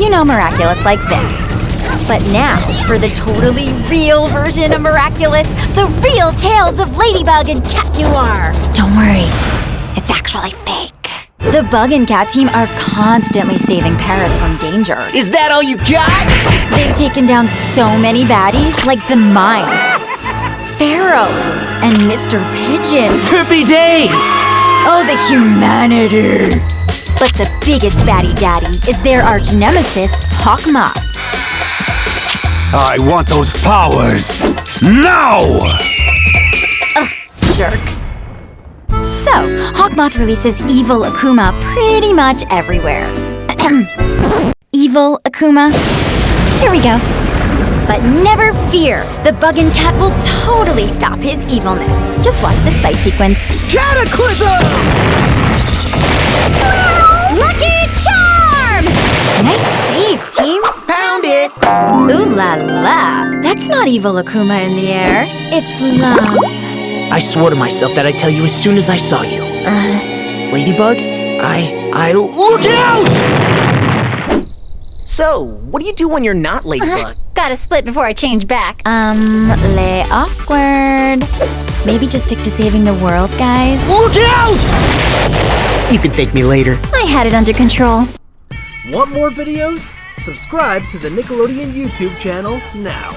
You know Miraculous like this. But now, for the totally real version of Miraculous, the real tales of Ladybug and Cat Noir. Don't worry, it's actually fake. The Bug and Cat team are constantly saving Paris from danger. Is that all you got? They've taken down so many baddies, like the Mime, Pharaoh, and Mr. Pigeon. Trippy day! Oh, the humanity! But the biggest baddie daddy is their arch nemesis, Hawkmoth. I want those powers now! Ugh, Jerk. So, Hawkmoth releases evil Akuma pretty much everywhere. evil Akuma? Here we go. But never fear, the Bug and Cat will totally stop his evilness. Just watch this fight sequence. Cataclysm! Lucky Charm! Nice save, team. Pound it! Ooh la la. That's not evil Akuma in the air. It's love. I swore to myself that I'd tell you as soon as I saw you. Uh, Ladybug? I. I. Look out! So, what do you do when you're not Ladybug? Gotta split before I change back. Um, lay awkward. Maybe just stick to saving the world, guys. Look out! You can thank me later. I had it under control. Want more videos? Subscribe to the Nickelodeon YouTube channel now.